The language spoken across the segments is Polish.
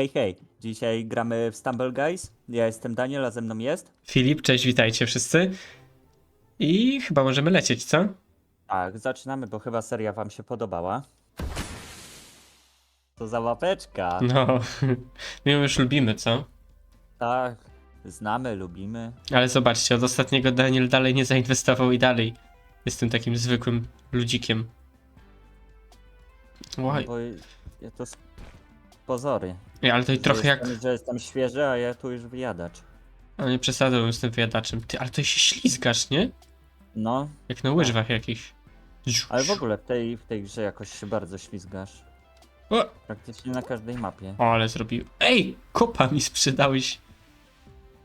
Hej, hej. Dzisiaj gramy w Stumble Guys. Ja jestem Daniel, a ze mną jest. Filip, cześć, witajcie wszyscy. I chyba możemy lecieć, co? Tak, zaczynamy, bo chyba seria wam się podobała. To za łapeczka. No, my ją już lubimy, co? Tak, znamy, lubimy. Ale zobaczcie, od ostatniego Daniel dalej nie zainwestował i dalej jestem takim zwykłym ludzikiem. Łaj, Bo ja to s- pozory. Ej, ale to i trochę jak... Jestem, że jestem świeży, a ja tu już wyjadacz. A nie przesadzę z tym wyjadaczem. Ty, ale to się ślizgasz, nie? No, Jak na łyżwach jakichś. ale w ogóle w tej, w tej grze jakoś się bardzo ślizgasz. O, Praktycznie na każdej mapie. o, ale zrobił. Ej, kopa mi sprzedałeś.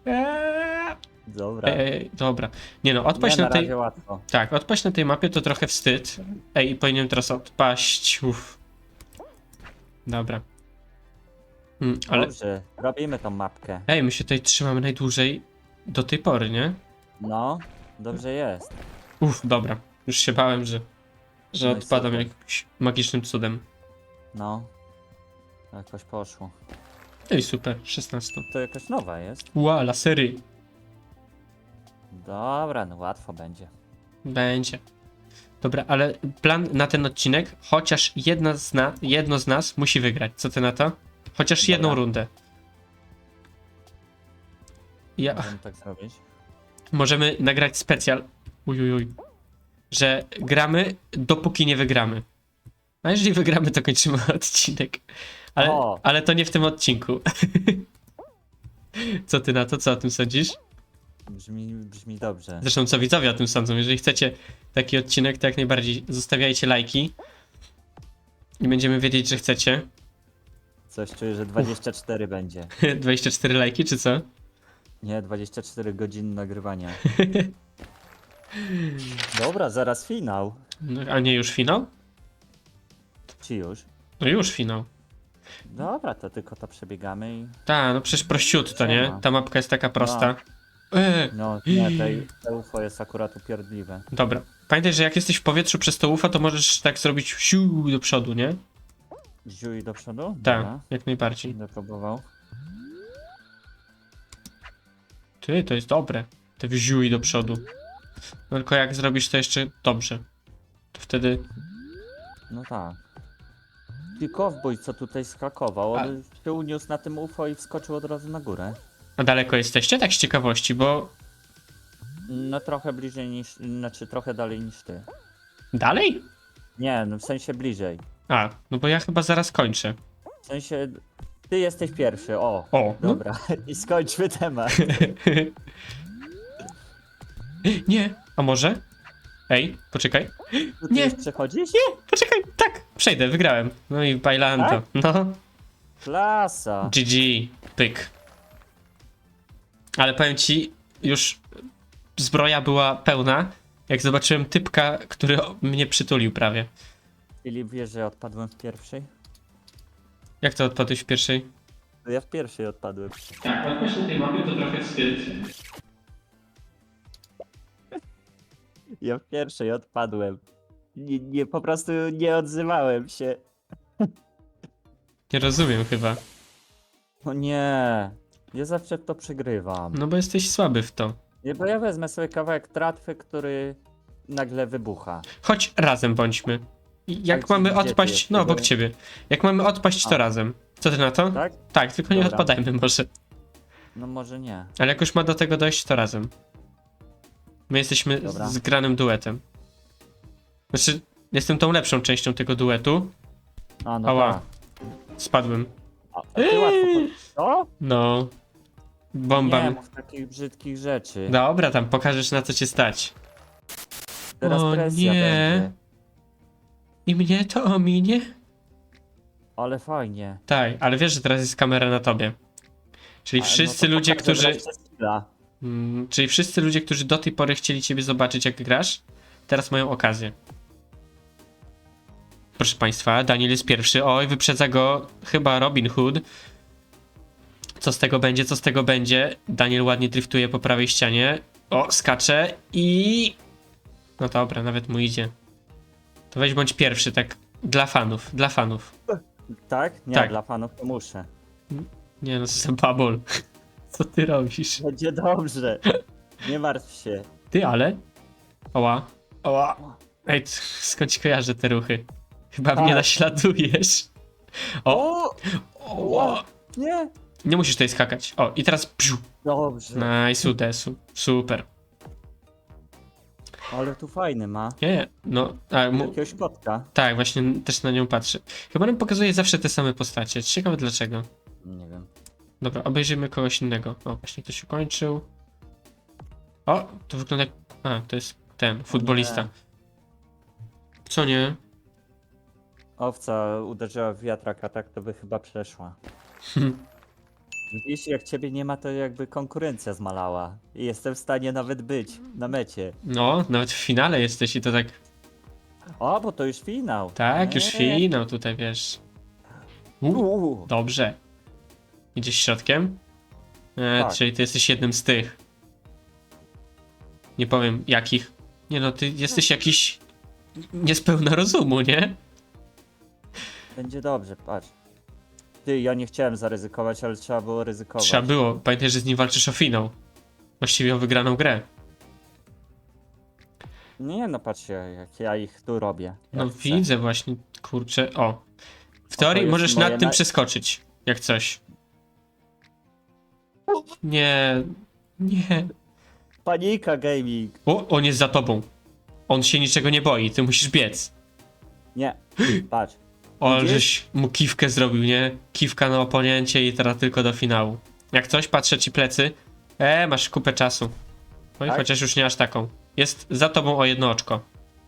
Eee, Dobra. Ej, dobra. Nie no, Nie, odpaść na na tej... razie łatwo. Tak, odpaść na tej mapie to trochę wstyd. Ej, powinienem teraz odpaść. Uff. Dobra. Mm, ale. Dobrze, robimy tą mapkę. Ej, my się tutaj trzymamy najdłużej do tej pory, nie? No, dobrze jest. Uff, dobra. Już się bałem, że. że No i odpadam super. jakimś magicznym cudem. No. Jakoś poszło. Ej, super, 16. To jakaś nowa jest. Ła, lasery. Dobra, no łatwo będzie. Będzie. Dobra, ale plan na ten odcinek, chociaż jedna z na, jedno z nas musi wygrać. Co ty na to? Chociaż Dobra. jedną rundę. Ja. Możemy tak zrobić. możemy nagrać specjal. Ujujuj. Że gramy, dopóki nie wygramy. A jeżeli wygramy, to kończymy odcinek. Ale, O! ale to nie w tym odcinku. Co ty na to? Co o tym sądzisz? Brzmi, brzmi dobrze. Zresztą co widzowie o tym sądzą. Jeżeli chcecie taki odcinek, to jak najbardziej zostawiajcie lajki. I będziemy wiedzieć, że chcecie. Coś czuję, że 24 będzie. 24 lajki, czy co? Nie, 24 godziny nagrywania. Dobra, zaraz finał. No, a nie już finał? Czy już? No już finał. Dobra, to tylko to przebiegamy i... Ta, no przecież prościutto, nie? Ta mapka jest taka prosta. E, No, nie, tej, te UFO jest akurat upierdliwe. Dobra. Pamiętaj, że jak jesteś w powietrzu przez to UFO, to możesz tak zrobić siu do przodu, nie? Ziuj do przodu? Tak, Dobra, jak najbardziej. Będę próbował. Ty, to jest dobre. Te wziuj do przodu. No tylko jak zrobisz to jeszcze dobrze. To wtedy... No tak. Ty kowboj, co tutaj skakował, on się uniósł na tym UFO i wskoczył od razu na górę. A daleko jesteście? Tak z ciekawości, bo... No trochę bliżej niż, znaczy trochę dalej niż ty. Dalej? Nie, no w sensie bliżej. A, no bo ja chyba zaraz kończę. W sensie, ty jesteś pierwszy, o. O, no. Dobra, i skończmy temat. Nie, a może? Ej, poczekaj. Ty Nie. już przechodzisz? Poczekaj, tak, przejdę, wygrałem. No i bailando. Tak? No, Klasa. GG, pyk. Ale powiem ci, już zbroja była pełna, jak zobaczyłem typka, który o- mnie przytulił prawie. Filip, wiesz, że odpadłem w pierwszej? Jak to odpadłeś w pierwszej? To Ja w pierwszej odpadłem. Tak, odpaść na tej mapie to trochę wstyd. Ja w pierwszej odpadłem. Nie, nie, po prostu nie odzywałem się. Nie rozumiem chyba. O nie. Ja zawsze w to przegrywam. No bo jesteś słaby w to. Nie, bo ja wezmę sobie kawałek tratwy, który nagle wybucha. Chodź razem bądźmy. Jak mamy odpaść, no obok ciebie. Jak mamy odpaść, to A. razem. Co ty na to? Tak? Tak, tylko nie Dobra. odpadajmy może. No może nie. Ale jak już ma do tego dojść, to razem. My jesteśmy Dobra. zgranym duetem. Znaczy, jestem tą lepszą częścią tego duetu. A no Ała. tak. Spadłem. A, łatwo. Co? No. Bomba. Nie mów takich brzydkich rzeczy. Dobra, tam pokażesz na co cię stać. Teraz o presja nie. będzie. I mnie to ominie? Ale fajnie. Tak, ale wiesz, że teraz jest kamera na tobie. Czyli A, wszyscy no to ludzie, pokażę którzy. wreszcie skilla. Mm, czyli wszyscy ludzie, którzy do tej pory chcieli ciebie zobaczyć, jak grasz, teraz mają okazję. Proszę państwa, Daniel jest pierwszy. Oj, wyprzedza go chyba Robin Hood. Co z tego będzie, co z tego będzie? Daniel ładnie driftuje po prawej ścianie. O, skacze i... No dobra, nawet mu idzie. To weź bądź pierwszy, tak dla fanów, dla fanów. Tak? Nie, Tak. dla fanów to muszę. Nie no, co za babol. Co ty robisz? Będzie dobrze. Nie martw się. Ty, ale? Oła. Oła. Ej, skąd ci kojarzę te ruchy? Chyba mnie naśladujesz. O, O! oła. Nie! Nie musisz tutaj skakać. O, i teraz psiu. Dobrze. Nice, udesu. Super. Ale tu fajny ma. Nie, nie, no, a, mu, Jakiegoś kotka. tak, właśnie też na nią patrzę. Chyba nam pokazuje zawsze te same postacie. Ciekawe dlaczego. Nie wiem. Dobra, obejrzyjmy kogoś innego. O, właśnie ktoś ukończył. O, to wygląda jak... A, to jest ten, futbolista. Co nie? Owca uderzyła w wiatrak, a tak to by chyba przeszła. Widzisz, jak ciebie nie ma, to jakby konkurencja zmalała. I jestem w stanie nawet być na mecie. No, nawet w finale jesteś i to tak... O, bo to już finał. Tak, już finał tutaj, wiesz. U, Uuu. dobrze. Idziesz środkiem? E, Tak. Czyli ty jesteś jednym z tych. Nie powiem jakich. Nie no, ty jesteś jakiś niespełna rozumu, nie? Będzie dobrze, patrz. Ty, ja nie chciałem zaryzykować, ale trzeba było ryzykować. Trzeba było. Pamiętaj, że z nim walczysz o finał. Właściwie o wygraną grę. Nie no, patrzcie, jak ja ich tu robię. No Jak chcę. widzę właśnie, kurczę. O. W teorii jest możesz moje nad tym przeskoczyć. Jak coś. Nie. Nie. Panika gaming. O, on jest za tobą. On się niczego nie boi, ty musisz biec. Nie, patrz. O, Widzisz? żeś mu kiwkę zrobił, nie? Kiwka na oponięcie i teraz tylko do finału. Jak coś, patrzę ci plecy. E, masz kupę czasu. Oj, Tak? chociaż już nie aż taką. Jest za tobą o jedno oczko.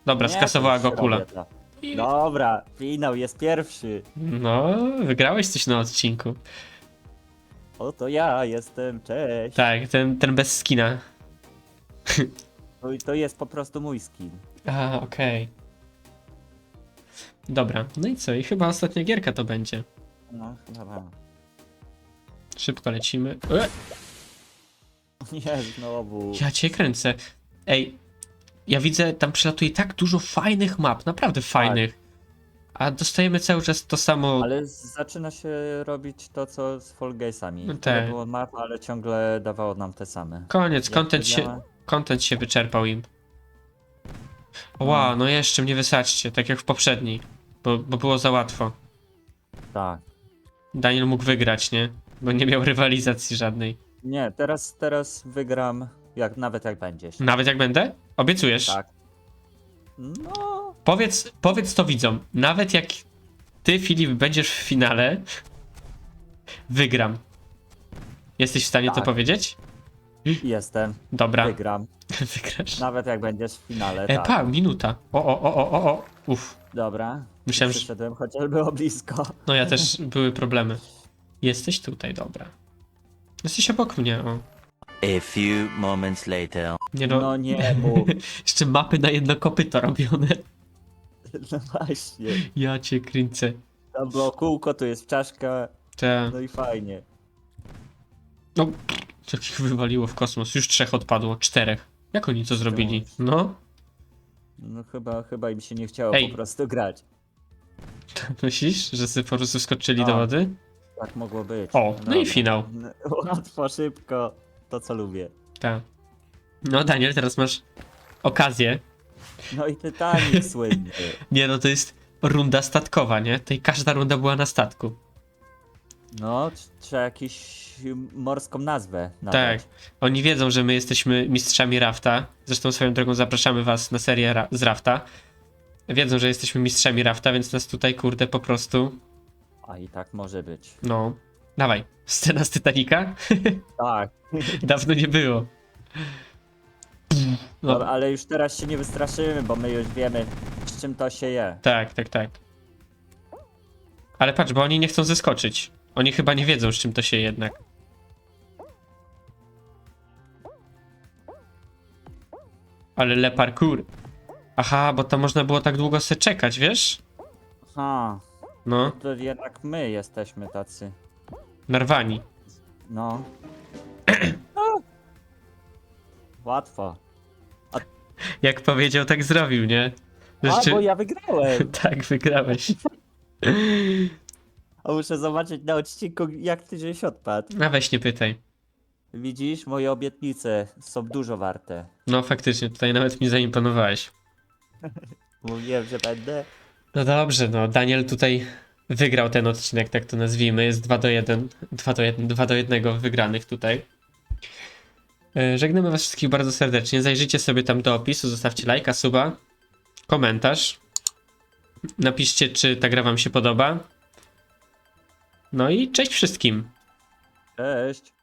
Dobra, Nie, skasowała to go kula. Dobra, finał jest pierwszy. No, wygrałeś coś na odcinku. Oto ja jestem, cześć. Tak, ten, ten bez skina. To, to jest po prostu mój skin. A, okej. Dobra, no i co? I chyba ostatnia gierka to będzie. No, chyba. Szybko lecimy. E, Nie, znowu. ja cię kręcę. Ej, ja widzę, tam przelatuje tak dużo fajnych map, naprawdę fajnych. A dostajemy cały czas to samo. Ale zaczyna się robić to, co z Fall Guysami. No Tyle tak. było map, ale ciągle dawało nam te same. Koniec, Jak content się, content się wyczerpał im. Ła, no jeszcze mnie wysadźcie, tak jak w poprzedniej. Bo, bo było za łatwo. Tak. Daniel mógł wygrać, nie? Bo nie miał rywalizacji żadnej. Nie, teraz, teraz wygram, jak, nawet jak będziesz. Nawet jak będę? Obiecujesz? Tak. No, Powiedz, powiedz to widzom. Nawet jak ty, Filip, będziesz w finale, wygram. Jesteś w stanie to Tak. powiedzieć? jestem. Dobra, Wygram. wygrasz. Nawet jak będziesz w finale, E, tak. pa, minuta. O, o, o, o, o, o. Uff. Dobra. Myślałem, że... Przyszedłem, chociaż było blisko. No ja też były problemy. Jesteś tutaj, dobra. Jesteś obok mnie, o. A few moments later. Nie no, No nie mów. jeszcze mapy na jedno kopyto robione. No właśnie. Ja cię kręcę. Tam było kółko, tu jest czaszka, Te... no i fajnie. No, jak ich wywaliło w kosmos. Już trzech odpadło, czterech. Jak oni to zrobili? No, No chyba, chyba im się nie chciało Ej. po prostu grać. Myślisz, że sobie po prostu skoczyli A. do wody? Tak mogło być. O, no i Dobra. finał. No, Łatwo, szybko. To co lubię. Tak. No, Daniel, teraz masz okazję. No i Titanic słynny. Nie, no to jest runda statkowa, nie? Tutaj każda runda była na statku. No, tr- trzeba jakąś morską nazwę Tak. nadać. Oni wiedzą, że my jesteśmy mistrzami rafta. Zresztą swoją drogą zapraszamy was na serię ra z rafta. Wiedzą, że jesteśmy mistrzami rafta, więc nas tutaj, kurde, po prostu. A i tak może być. No. Dawaj. Scena z Titanica? Tak. Dawno nie było. No, Dobra, ale już teraz się nie wystraszymy, bo my już wiemy, z czym to się je. tak, tak, tak. Ale patrz, bo oni nie chcą zeskoczyć. Oni chyba nie wiedzą, z czym to się jednak. Ale le parkour. Aha, bo tam można było tak długo se czekać, wiesz? Ha, No, to jednak my jesteśmy tacy. narwani. No. Łatwo. Jak powiedział, tak zrobił, nie? A, bo ja wygrałem. Tak, wygrałeś. A muszę zobaczyć na odcinku, jak ty żeś odpadł. A weź nie pytaj. Widzisz, moje obietnice są dużo warte. No faktycznie, tutaj nawet mi zaimponowałeś. Mówiłem, że będę. No dobrze, no Daniel tutaj wygrał ten odcinek, tak to nazwijmy. Jest 2 do 1, 2 do 1, 2 do 1 wygranych tutaj. E, Żegnamy was wszystkich bardzo serdecznie. Zajrzyjcie sobie tam do opisu, zostawcie lajka, suba, komentarz. Napiszcie, czy ta gra wam się podoba. No i cześć wszystkim. Cześć.